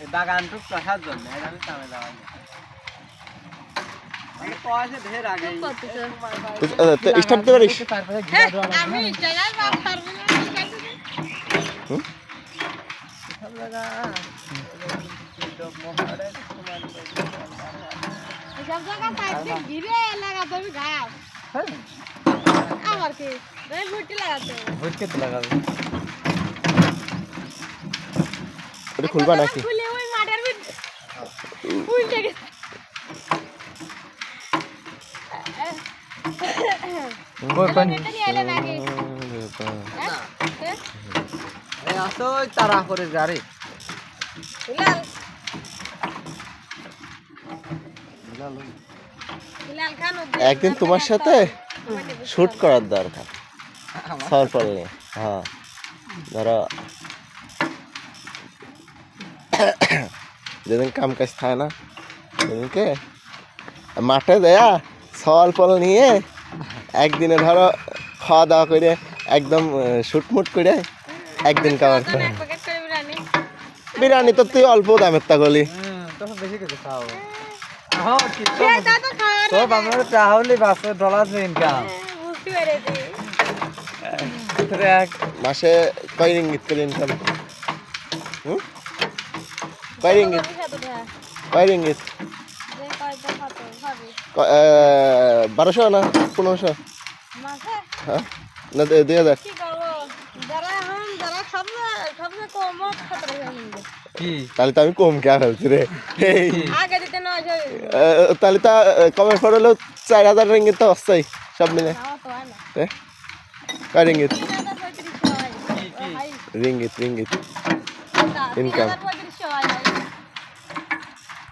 এই বাগানটুক চষার জন্য এই আমি কামে যাওয়া দিতে পারিস হ্যাঁ, আমি জায়গায় বাপ পারব না সব জায়গা সব জায়গায় পাইপ দিয়ে ঘিরে লাগাতে হবে ঘাস আবার কি? ভুট্টি লাগাতে ভুটকে লাগাবে। খুলবা নাকি? উল্টে নিয়ে করে গাড়ি একদিন তোমার সাথে শুট করার দরকার। সর পড়লে হ্যাঁ। ধরো যেদিন কাম কাজ থাকে না সেদিনকে মাঠে দেয়া সল ফল নিয়ে একদিনে ধরো খাওয়া দাওয়া করে একদম শুটমুট করে একদিন কামার করে বিরিয়ানি তো তুই অল্প দামের তা গলি হ্যাঁ মাসে কয় রিঙ্গিত করে ইনকাম হুম কয় রিঙ্গিত কয় রিঙ্গিত বারোশো না পনেরোশো? হ্যাঁ? না দু- দুই হাজার তাহলে তো আমি কম কে ফেলছি রে। তাহলে তো কমের পর হলেও চার হাজার রিঙ্গিত তো অস্থায়ী সব মিলে। হয় কয় রিঙ্গিত? রিঙ্গিত. হাজার পঁয়ত্রিশশো